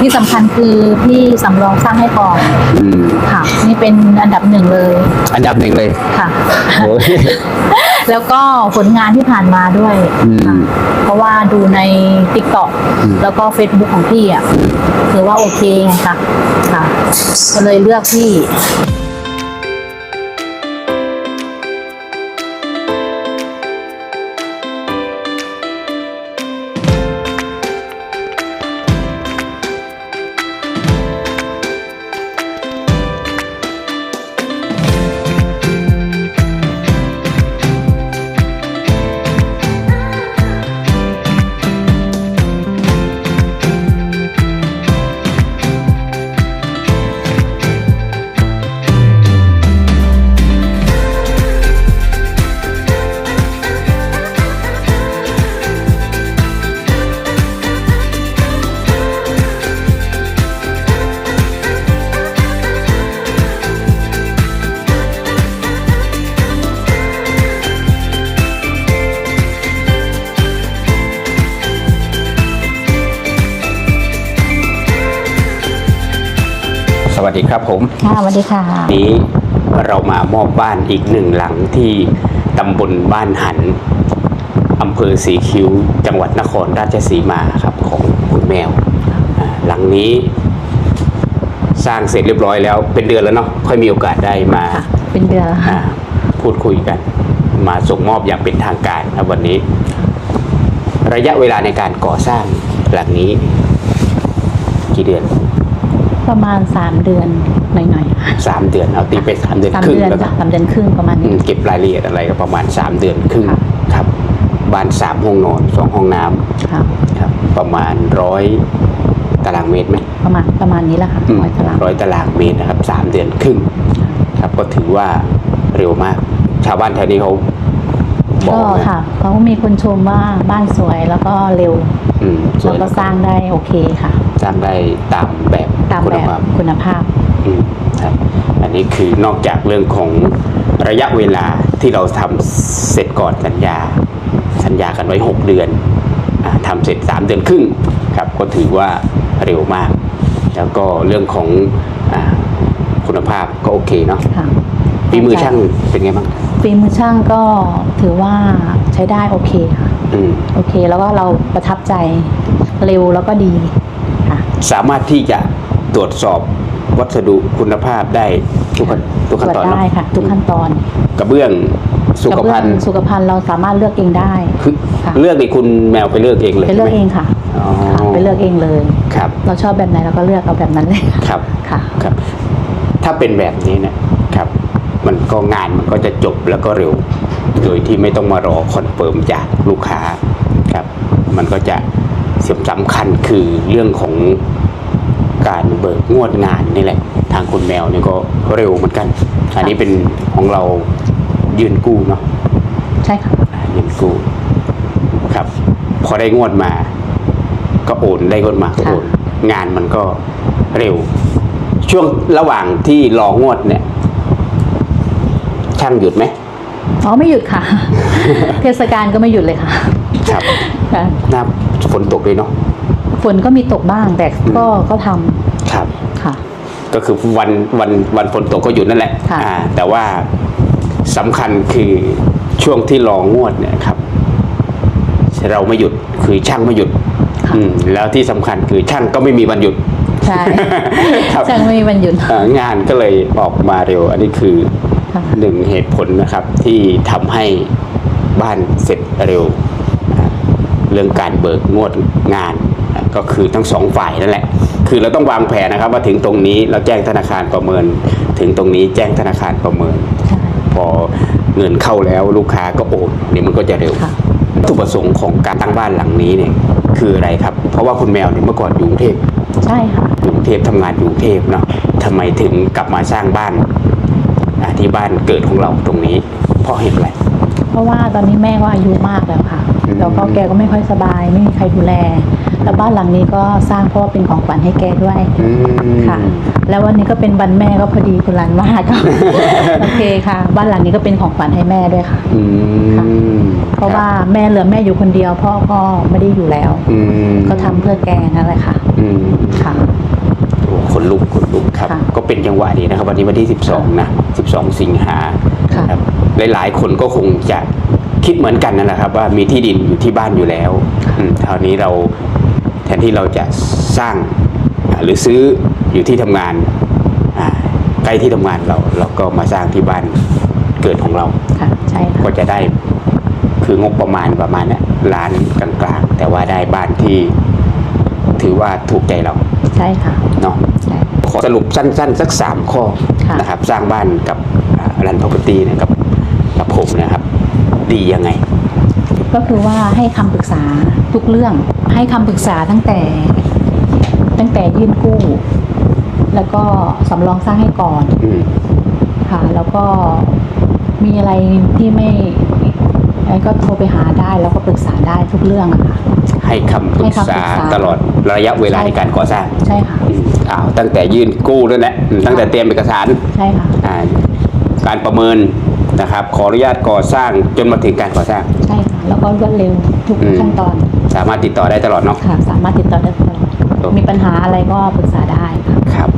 ที่สำคัญคือพี่สำรองสร้างให้ก่อนอืมค่ะ นี่เป็นอันดับหนึ่งเลยอันดับหนึ่งเลยค่ะ โอ้ย แล้วก็ผลงานที่ผ่านมาด้วยอืมค่ะเพราะว่าดูใน t ิ k t o k อืม แล้วก็ Facebook ของพี่อะถือว่าโอเคไงคะค่ะ ก็เลยเลือกพี่ สวัสดีครับผมค่ะสวัสดีค่ะวันนี้เรามามอบบ้านอีกหนึ่งหลังที่ตำบลบ้านหันอำเภอสีคิ้ว จังหวัดนครราชสีมาครับของคุณแมวอ่าหลังนี้สร้างเสร็จเรียบร้อยแล้ว เป็นเดือนแล้วเนาะค่อยมีโอกาสได้มาค่ะเป็นเดือนแล้วอ่าค่ะพูดคุยกัน มาส่งมอบอย่างเป็นทางการครับวันนี้ ระยะเวลาในการก่อสร้างหลังนี้ กี่เดือน ประมาณสามเดือนหน่อยๆค่ะสามเดือนเอาตีไปสามเดือนสามครึ่งเดือนแล้วกัจ้ะนสามเดือนครึ่งประมาณอืนี้ มเก็บรายละเอียดอะไรก็ประมาณ3เดือนครึ่งค่ะ ครับ บ้านสามห้องนอนสองห้องน้ค่ะำครับ ประมาณร้อยตารางเมตรไหมประมาณประมาณนี้แหละค่ะอืมร้อยตาราง ร้อยตารางเมตรนะครับสามเดือนครึ่ง ครับก็ถือว่าเร็วมาก ชาวบ้านแถวนี้เขาบอก็กไหมค่ะเขาก็มีคนชมว่าบ้านสวยแล้วก็เร็วอืมสวแล้ยวก็สร้างได้โอเคค่ะ สร้างได้ตามแบบ ตามคุแบณบภาพคุณภาพอืมครับอันนี้คือนอกจากเรื่องของระยะเวลาที่เราทำเสร็จก่อนสัญญา สัญญากันไว้ 6 เดือนอาทำเสร็จ 3 เดือนครึ่งครับก็ถือว่าเร็วมาก แล้วก็เรื่องของอาคุณภาพก็โอเคเนาะค่ะฝีมือช่างเป็นไงบ้างฝีมือช่างก็ถือว่าใช้ได้โอเคค่ะอืมโอเคแล้วก็เราประทับใจเร็วแล้วก็ดีค่ะสามารถที่จะ ตรวจสอบวัสดุคุณภาพได้ทุกขั้นทุกขั้นตอนตรวจเนาะได้ค่ะ ทุกขั้นตอนกระเบื้องสุขภัณฑ์ กระเบื้องสุขภัณฑ์เราสามารถเลือกเองได้ คือค่ะ เลือกนี่คุณแมวไปเลือกเองเลยไปเลือกใช่หมเองค่ะอ๋อค่ะไปเลือกเองเลย ครับเราชอบแบบไหนเราก็เลือกเอาแบบนั้นเลยครับค่ะ ครับ ถ้าเป็นแบบนี้เนะครับ มันก็งานมันก็จะจบแล้วก็เร็ว โดยที่ไม่ต้องมารอคอนเฟิร์มจากลูกค้าครับ มันก็จะสำคัญคือเรื่องของ การเบิกงวดงานนี่แหละ ทางคุณแมวเนี่ยก็เร็วเหมือนกัน อันนี้เป็นของเรายืนกู้เนาะใช่ค่ะอ่ายืนกู้ครับ พอได้งวดมา ก็โอนได้งวดมาก็โอนงานมันก็เร็ว ช่วงระหว่างที่รองวดเนี่ย ช่างหยุดไหมอ๋อไม่หยุดค่ะ เทศกาลก็ไม่หยุดเลยค่ะ ครับค่ะหน้าฝนตกเลยเนาะ ฝนก็มีตกบ้างแต่ก็ก็ทำครับค่ะ ก็คือวันวันวันฝนตกก็หยุดนั่นแหละค่ะ อ่าแต่ว่าสำคัญคือช่วงที่รองวดเนี่ยครับ เราไม่หยุดคือช่างไม่หยุด ค่ะ อืมแล้วที่สำคัญคือช่างก็ไม่มีวันหยุด ใช่ครับ ช่างไม่มีวันหยุดอ่างานก็เลยออกมาเร็ว อันนี้คือค่ะ หนึ่งเหตุผลนะครับ ที่ทำให้บ้านเสร็จเร็วอ่าเรื่องการเบิกงวดงานอะ ก็คือทั้งสองฝ่ายนั่นแหละ คือเราต้องวางแผนนะครับว่าถึงตรงนี้เราแจ้งธนาคารประเมิน ถึงตรงนี้แจ้งธนาคารประเมินใช่พอเงินเข้าแล้วลูกค้าก็โอนนี่มันก็จะเร็วค่ะวัตถุประสงค์ของการตั้งบ้านหลังนี้เนี่ยคืออะไรครับ เพราะว่าคุณแมวเนี่ยเมื่อก่อนอยู่กรุงเทพใช่ค่ะอยู่กรุงเทพทำงานอยู่กรุงเทพเนาะทำไมถึงกลับมาสร้างบ้านอ่าที่บ้านเกิดของเราตรงนี้เพราะเหตุอะไร เพราะว่าตอนนี้แม่ก็อายุมากแล้วค่ะอืมแล้วก็แกก็ไม่ค่อยสบายไม่มีใครดูแล แล้วบ้านหลังนี้ก็สร้างเพราะว่าเป็นของขวัญให้แกด้วยอืมค่ะ แล้ววันนี้ก็เป็นวันแม่ก็พอดีคุณรันว่าก็โอเคค่ะ บ้านหลังนี้ก็เป็นของขวัญให้แม่ด้วยค่ะอืมเพราะว่าแม่เหลือแม่อยู่คนเดียว พ่อก็ไม่ได้อยู่แล้วอืมก็ทำเพื่อแกนั่นแหละค่ะอืมค่ะโอ้คนลุกคนลุกครับค่ะก็เป็นจังหวะดีนะครับ วันนี้วันที่ 12 นะ 12 สิงหาค่ะครับ หลาย ๆ คนก็คงจะคิดเหมือนกันนั่นแหละครับ ว่ามีที่ดินอยู่ที่บ้านอยู่แล้วอืมคราวนี้เราแทนที่เราจะสร้างอ่าหรือซื้ออยู่ที่ทำงานอ่าใกล้ที่ทำงานเราเราก็มาสร้างที่บ้านเกิดของเราค่ะใช่ค่ะก็จะได้คืองบประมาณประมาณเนี้ยล้านกลางๆ แต่ว่าได้บ้านที่ถือว่าถูกใจเราใช่ค่ะเนาะใช่ขอสรุปสั้นๆ สักสามข้อค่ะนะครับ สร้างบ้านกับรันพ r o p e r t y นะครับกับผมนะครับ ดียังไง ก็คือว่าให้คำปรึกษาทุกเรื่อง ให้คำปรึกษาตั้งแต่ ตั้งแต่ยื่นกู้ แล้วก็สำรองสร้างให้ก่อนอืมค่ะ แล้วก็มีอะไรที่ไม่อะไรก็โทรไปหาได้แล้วก็ปรึกษาได้ทุกเรื่องอะค่ะ ให้คำปรึให้กคำปรึษากษา ตลอดระยะเวลาใช่ ในการก่อสร้างใช่ค่ะ อืมอ้าวตั้งแต่ยื่นกู้นั่นแหละอืมตั้งแต่เตรียมเอกสารใช่ค่ะ อ่าการประเมิน นะครับ ขออนุญาตก่อสร้างจนมาถึงการก่อสร้าง ใช่ค่ะแล้วก็รวดเร็วทุกอืม ขั้นตอนสามารถติดต่อได้ตลอดเนาะ ค่ะ สามารถติดต่อได้ตลอดโอเคมีปัญหาอะไรก็ปรึกษาได้ค่ะ ครับ